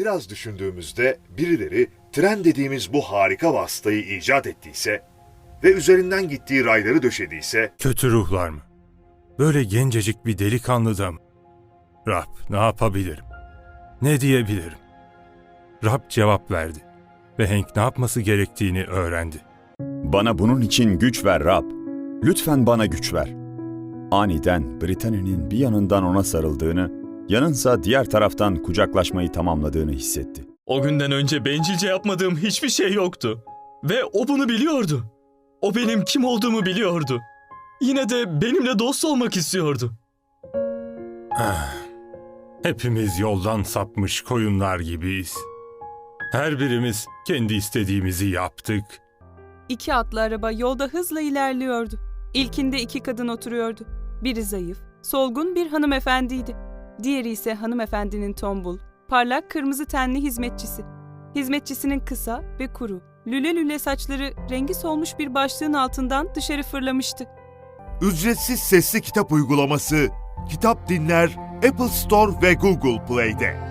Biraz düşündüğümüzde birileri tren dediğimiz bu harika vasıtayı icat ettiyse ve üzerinden gittiği rayları döşediyse Kötü ruhlar mı? Böyle gencecik bir delikanlıda mı? Rab ne yapabilirim? Ne diyebilirim? Rab cevap verdi ve Hank ne yapması gerektiğini öğrendi. Bana bunun için güç ver Rab. Lütfen bana güç ver. Aniden Britanny'nin bir yanından ona sarıldığını, yanınsa diğer taraftan kucaklaşmayı tamamladığını hissetti. O günden önce bencilce yapmadığım hiçbir şey yoktu. Ve o bunu biliyordu. O benim kim olduğumu biliyordu. Yine de benimle dost olmak istiyordu. Ah, Hepimiz yoldan sapmış koyunlar gibiyiz. Her birimiz kendi istediğimizi yaptık. İki atlı araba yolda hızla ilerliyordu. İlkinde iki kadın oturuyordu. Biri zayıf, solgun bir hanımefendiydi. Diğeri ise hanımefendinin tombul, parlak kırmızı tenli hizmetçisi. Hizmetçisinin kısa ve kuru, lüle lüle saçları rengi solmuş bir başlığın altından dışarı fırlamıştı. ücretsiz sesli kitap uygulaması Kitap Dinler Apple Store ve Google Play'de.